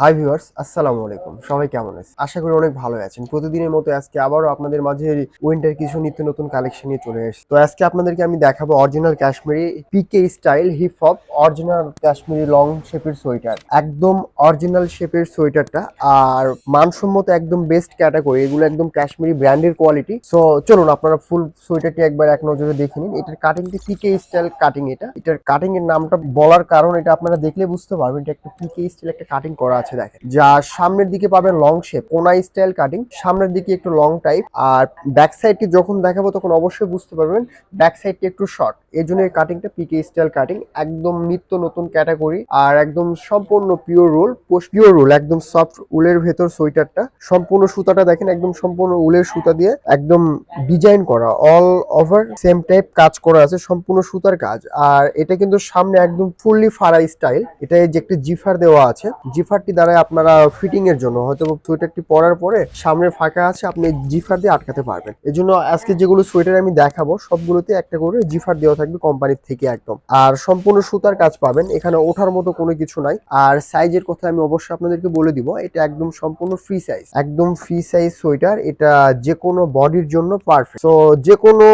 Hi viewers আসসালামু আলাইকুম। সবাই কেমন আছেন? আশা করি অনেক ভালো আছেন। প্রতিদিনের মতো আজকে আবারও আপনাদের মাঝে উইন্টার কিছু নিত্য নতুন কালেকশন নিয়ে চলে এসেছি। তো আজকে আপনাদেরকে আমি দেখাবো অরিজিনাল কাশ্মীরি পিকে style hip hop original Kashmiri long শেপের সোয়েটার একদম অরিজিনাল শেপের সোয়েটারটা আর মানসম্মত একদম বেস্ট ক্যাটাগরি এগুলো একদম কাশ্মীরি ব্র্যান্ডের কোয়ালিটি সো চলুন আপনারা ফুল সোয়েটারটি একবার এক নজরে দেখে নিন। এটার কাটিংটি পিকে স্টাইল কাটিং এটা। এটার কাটিং এর নামটা বলার কারণ এটা আপনারা দেখলে বুঝতে পারবেন এটা একটা পিকে স্টাইল একটা কাটিং করা আছে। দেখেন। যা সামনের দিকে পাবেন লং শেপ কোনা স্টাইল কাটিং সামনের দিকে একটু লং টাইপ আর ব্যাক সাইডটি যখন দেখাবো তখন অবশ্যই বুঝতে পারবেন ব্যাক সাইডটি একটু শর্ট এই জন্য এই কাটিংটা পিকে স্টাইল কাটিং একদম নিত্য নতুন ক্যাটাগরি আর একদম সম্পূর্ণ পিওর রোল পিওর রোল একদম সফট উলের ভেতর সোয়েটারটা। সম্পূর্ণ সুতাটা দেখেন, একদম সম্পূর্ণ উলের সুতা দিয়ে একদম ডিজাইন করা অল ওভার সেম টাইপ কাজ করা আছে, সম্পূর্ণ সুতার কাজ। আর এটা কিন্তু সামনে একদম ফুললি ফাড়া স্টাইল এটা যে একটি জিফার দেওয়া আছে, জিফারটি দ্বারা আপনারা ফিটিং এর জন্য। হয়তো সোয়েটারটি পরার পরে সামনে ফাঁকা আছে, আপনি জিফার দিয়ে আটকাতে পারবেন। এই জন্য আজকে যেগুলো সোয়েটার আমি দেখাবো, সবগুলোতে একটা করে জিফার দেওয়া থাকবে কোম্পানির থেকে একদম। আর সম্পূর্ণ সুতার কাজ পাবেন, এখানে ওঠার মতো কোনো কিছু নাই। আর সাইজের কথা আমি অবশ্যই আপনাদেরকে বলে দিব, এটা একদম সম্পূর্ণ ফ্রি সাইজ একদম ফ্রি সাইজ সোয়েটার এটা যে কোনো বডির জন্য পারফেক্ট তো যে কোনো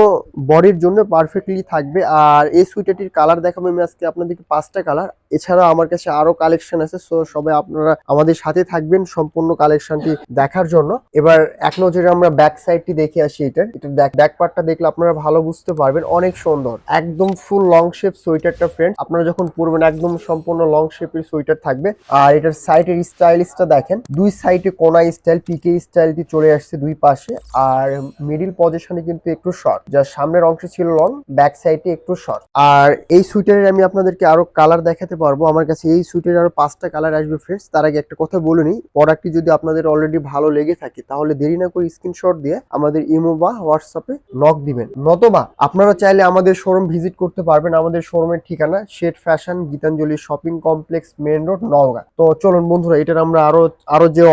বডির জন্য পারফেক্টলি থাকবে। আর এই সোয়েটারটির কালার দেখাবো আমি আজকে আপনাদেরকে পাঁচটা কালার এছাড়া আমার কাছে আরও কালেকশন আছে সো সবাই আপনারা আমাদের সাথে থাকবেন সম্পূর্ণ কালেকশনটি দেখার জন্য। এবার এক নজরে আমরা ব্যাক সাইডটি দেখে আসি এটার এটা ব্যাক পার্টটা দেখলে আপনারা ভালো বুঝতে পারবেন, অনেক সুন্দর। একদম ফুল লং শেপ সোয়েটারটা ফ্রেন্ড আপনারা যখন পরবেন একদম সম্পূর্ণ লং শেপের সোয়েটার থাকবে। আর এটার সাইডের স্টাইলিশটা দেখেন, দুই সাইডে কোনা স্টাইল পিকে স্টাইলটি চলে আসছে দুই পাশে। আর মিডিল পজিশনে কিন্তু একটু শর্ট যার সামনের অংশ ছিল লং ব্যাক সাইডে একটু শর্ট আর এই সোয়েটারের আমি আপনাদেরকে আরও কালার দেখাতে পারব। আমার কাছে এই সুইটের আরও পাঁচটা কালার আসবে ফ্রেন্ডস তার আগে একটা কথা বলে নিই। প্রোডাক্টটি যদি আপনাদের অলরেডি ভালো লেগে থাকে, তাহলে দেরি না করে স্ক্রিনশট দিয়ে আমাদের ইমো বা হোয়াটসঅ্যাপে নক দিবেন। নতবা আপনারা চাইলে আমাদের শোরুম ভিজিট করতে পারবেন। আমাদের শোরুমের ঠিকানা Shade Fashion Gitanjali shopping complex main road, Naogaon. তো চলুন বন্ধুরা, এটার আমরা আরও আরও যে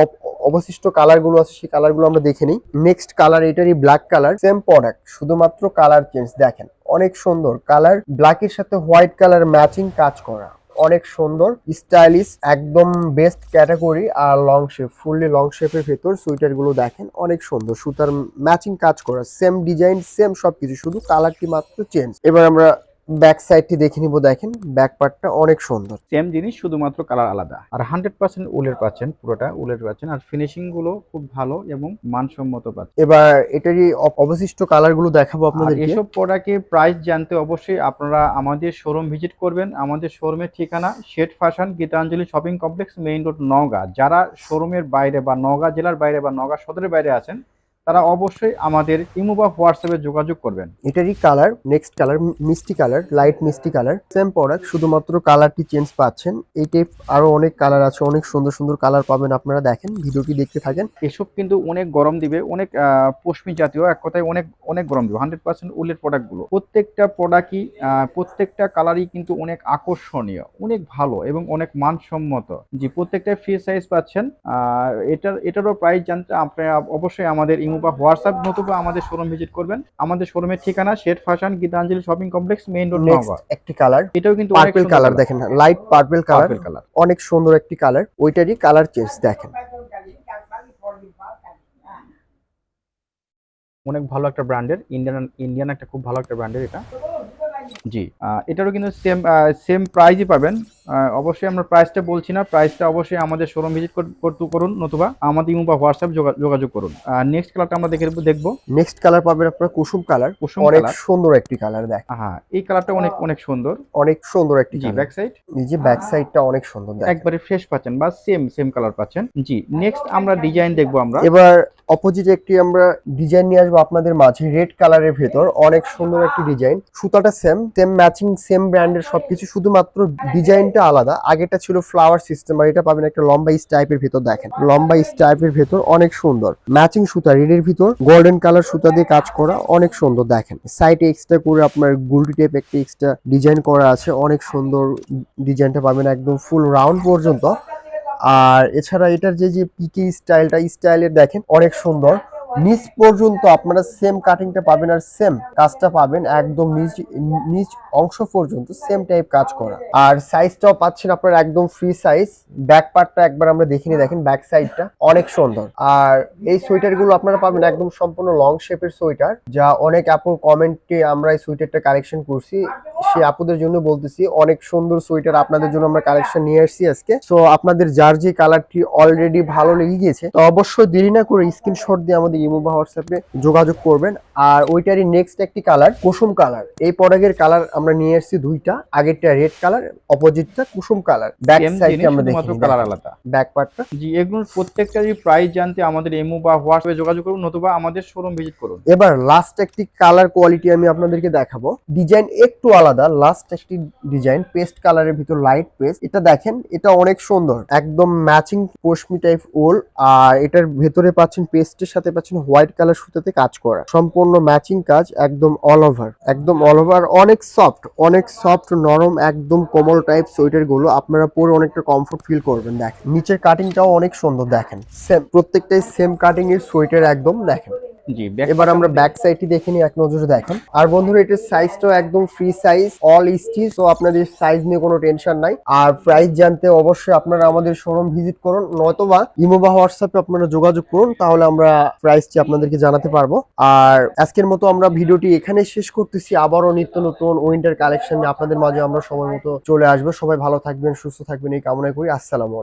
অবশিষ্ট কালারগুলো আছে, সেই কালারগুলো আমরা দেখে নিই। নেক্সট কালার এটারই ব্ল্যাক কালার সেম প্রোডাক্ট শুধুমাত্র কালার চেঞ্জ দেখেন, অনেক সুন্দর। কালার ব্ল্যাকের সাথে হোয়াইট কালার ম্যাচিং কাজ করা। অনেক সুন্দর স্টাইলিশ একদম বেস্ট ক্যাটাগরি আর লং শেপ ফুললি লং শেপের ভেতর সুইটারগুলো দেখেন, অনেক সুন্দর। সুতার ম্যাচিং কাজ করা সেম ডিজাইন সেম সবকিছু, শুধু কালারটি মাত্র চেঞ্জ এবার আমরা ব্যাক সাইডটি দেখে নিব দেখেন। ব্যাক পার্টটা অনেক সুন্দর। সেম জিনিস শুধুমাত্র কালার আলাদা। আর হান্ড্রেড পার্সেন্ট উলের পাচ্ছেন পুরোটা উলের পাচ্ছেন। আর ফিনিশিংগুলো খুব ভালো এবং মানসম্মত পাচ্ছেন। এবার এটারই অবশিষ্ট কালারগুলো দেখাবো আর আপনাদেরকে। এসব প্রোডাক্টের প্রাইস জানতে অবশ্যই আপনারা আমাদের শোরুম ভিজিট করবেন। আমাদের শোরুমের ঠিকানা Shade Fashion Gitanjali shopping complex main road Naogaon. যারা শোরুমের বাইরে বা নওগাঁ জেলার বাইরে বা নওগাঁ সদরের বাইরে আছেন তারা অবশ্যই আমাদের ইমো বা হোয়াটসঅ্যাপে যোগাযোগ করবেন। এটারই কালার নেক্সট কালার মিষ্টি কালার লাইট মিষ্টি কালার সেম প্রোডাক্ট শুধুমাত্র কালারটি চেঞ্জ পাচ্ছেন। এই টাইপ আরও অনেক কালার আছে অনেক সুন্দর সুন্দর কালার পাবেন আপনারা দেখেন ভিডিওটি দেখতে থাকেন। এসব কিন্তু অনেক গরম দিবে অনেক পশমি জাতীয় এক কথায় অনেক অনেক গরম দিবে হান্ড্রেড পার্সেন্ট উলের প্রোডাক্টগুলো প্রত্যেকটা প্রোডাক্টই প্রত্যেকটা কালারই কিন্তু অনেক আকর্ষণীয় অনেক ভালো এবং অনেক মানসম্মত। জি প্রত্যেকটা ফ্রি সাইজ পাচ্ছেন। এটার এটারও প্রাইস জানতে আপনারা অবশ্যই আমাদের ইমো বা হোয়াটসঅ্যাপ নতুবা আমাদের শোরুম ভিজিট করবেন। আমাদের শোরুমের ঠিকানা Shade Fashion Gitanjali shopping complex main road Naogaon. একটি কালার এটাও কিন্তু পার্পল কালার দেখেন light purple colour purple colour অনেক সুন্দর একটি কালার ওইটারই কালার চেঞ্জ দেখেন। অনেক ভালো একটা ব্র্যান্ডের ইন্ডিয়ান ইন্ডিয়ান একটা খুব ভালো একটা ব্র্যান্ডের এটা। জি। আহ, এটারও কিন্তু সেম সেম প্রাইসই পাবেন। অবশ্যই আমরা প্রাইসটা বলছি না। প্রাইসটা অবশ্যই আমাদের শোরুম ভিজিট করতে করুন নতুবা আমাদের ইমো বা হোয়াটসঅ্যাপ যোগাযোগ করুন। নেক্সট কালারটা আমরা দেখে দেখব। নেক্সট কালার পাবেন আপনারা কুসুম কালার কুসুম অনেক কালার সুন্দর একটি কালার দেখ। হ্যাঁ এই কালারটা অনেক অনেক সুন্দর। অনেক সুন্দর একটি জি ব্যাক সাইড এই যে ব্যাক সাইডটা অনেক সুন্দর দেখ। একবারে ফ্রেশ পাচ্ছেন বা সেম সেম কালার পাচ্ছেন। জি নেক্সট আমরা ডিজাইন দেখব আমরা। এবার অপোজিট একটি আমরা ডিজাইন নিয়ে আসব আপনাদের মাঝে রেড কালারের ভেতর, অনেক সুন্দর একটি ডিজাইন সুতাটা সেম সেম ম্যাচিং সেম ব্র্যান্ডের সবকিছু, শুধুমাত্র ডিজাইনটা আলাদা। আগেটা ছিল ফ্লাওয়ার সিস্টেম আর এটা পাবেন একটা লম্বা স্টাইপের ভেতর, দেখেন। লম্বা স্টাইপের ভেতর, অনেক সুন্দর। ম্যাচিং সুতা রেডের ভিতর গোল্ডেন কালার সুতা দিয়ে কাজ করা, অনেক সুন্দর, দেখেন। সাইডে এক্সট্রা করে আপনার গুলটি টাইপ একটা এক্সট্রা ডিজাইন করা আছে, অনেক সুন্দর ডিজাইনটা পাবেন একদম ফুল রাউন্ড পর্যন্ত। আর এছাড়া এটার যে যে পিকে স্টাইলটা স্টাইলের দেখেন অনেক সুন্দর। নিচ পর্যন্ত আপনারা সেম কাটিংটা পাবেন আর সেম কাজটা পাবেন একদম নিচ নিচ অংশ পর্যন্ত সেম টাইপ কাজ করা। আর সাইজটাও পাচ্ছেন আপনারা একদম ফ্রি সাইজ ব্যাক পার্টটা একবার আমরা দেখে নিয়ে দেখেন ব্যাক সাইডটা অনেক সুন্দর। আর এই সোয়েটারগুলো আপনারা পাবেন একদম সম্পূর্ণ লং শেপের সোয়েটার যা অনেক আপুর কমেন্টে আমরা এই সোয়েটারটা কালেকশন করছি। সে আপুদের জন্য বলতেছি, অনেক সুন্দর সোয়েটার আপনাদের জন্য আমরা কালেকশন নিয়ে আসছি আজকে। সো আপনাদের যার যে কালারটি অলরেডি ভালো লেগে গিয়েছে, তো অবশ্যই দেরি না করে স্ক্রিনশট দিয়ে আমাদের ইমো বা হোয়াটসঅ্যাপে যোগাযোগ করবেন। আর ওইটারই নেক্সট একটি কালার কুসুম কালার এই প্রোডাক্টের কালার আমরা নিয়ে এসেছি দুইটা। আগেরটা রেড কালার অপোজিটটা কুসুম কালার ব্যাক সাইডে আমরা দেখি কালার আলাদা। ব্যাক পার্টটা জি এগুলোর প্রত্যেকটারই প্রাইস জানতে আমাদের এমো বা হোয়াটসঅ্যাপে যোগাযোগ করুন নতুবা আমাদের শোরুম ভিজিট করুন। এবার লাস্ট একটি কালার কোয়ালিটি আমি আপনাদেরকে দেখাবো। ডিজাইন একটু আলাদা লাস্ট একটি ডিজাইন পেস্ট কালারের ভিতর লাইট পেস্ট এটা দেখেন এটা অনেক সুন্দর। একদম ম্যাচিং পশমি টাইপ ওল আর এটার ভেতরে পাচ্ছেন পেস্টের সাথে পাচ্ছেন হোয়াইট কালার সুতাতে কাজ করা। সম্পূর্ণ ম্যাচিং কাজ একদম অল ওভার একদম অল ওভার অনেক সফট অনেক সফট নরম, একদম কোমল টাইপ সোয়েটারগুলো আপনারা পরে অনেকটা কমফোর্ট ফিল করবেন, দেখেন। নিচের কাটিংটাও অনেক সুন্দর, দেখেন। সেম প্রত্যেকটাই সেম কাটিং এর সোয়েটার একদম, দেখেন। জি এবার আমরা ব্যাক সাইডটি দেখে নিই এক নজরে দেখেন। আর বন্ধুরা এটার সাইজটাও একদম ফ্রি সাইজ অল স্টিচ তো আপনাদের সাইজ নিয়ে কোনো টেনশন নাই। আর প্রাইস জানতে অবশ্যই আপনারা আমাদের শোরুম ভিজিট করুন নয়তোবা ইমো বা হোয়াটসঅ্যাপে আপনারা যোগাযোগ করুন তাহলে আমরা প্রাইসটি আপনাদেরকে জানাতে পারব। আর আজকের মতো আমরা ভিডিওটি এখানে শেষ করতেছি আবারও নিত্য নতুন উইন্টার কালেকশন আপনাদের মাঝে আমরা সময় মতো চলে আসব। সবাই ভালো থাকবেন সুস্থ থাকবেন এই কামনা করি। আসসালামু আলাইকুম।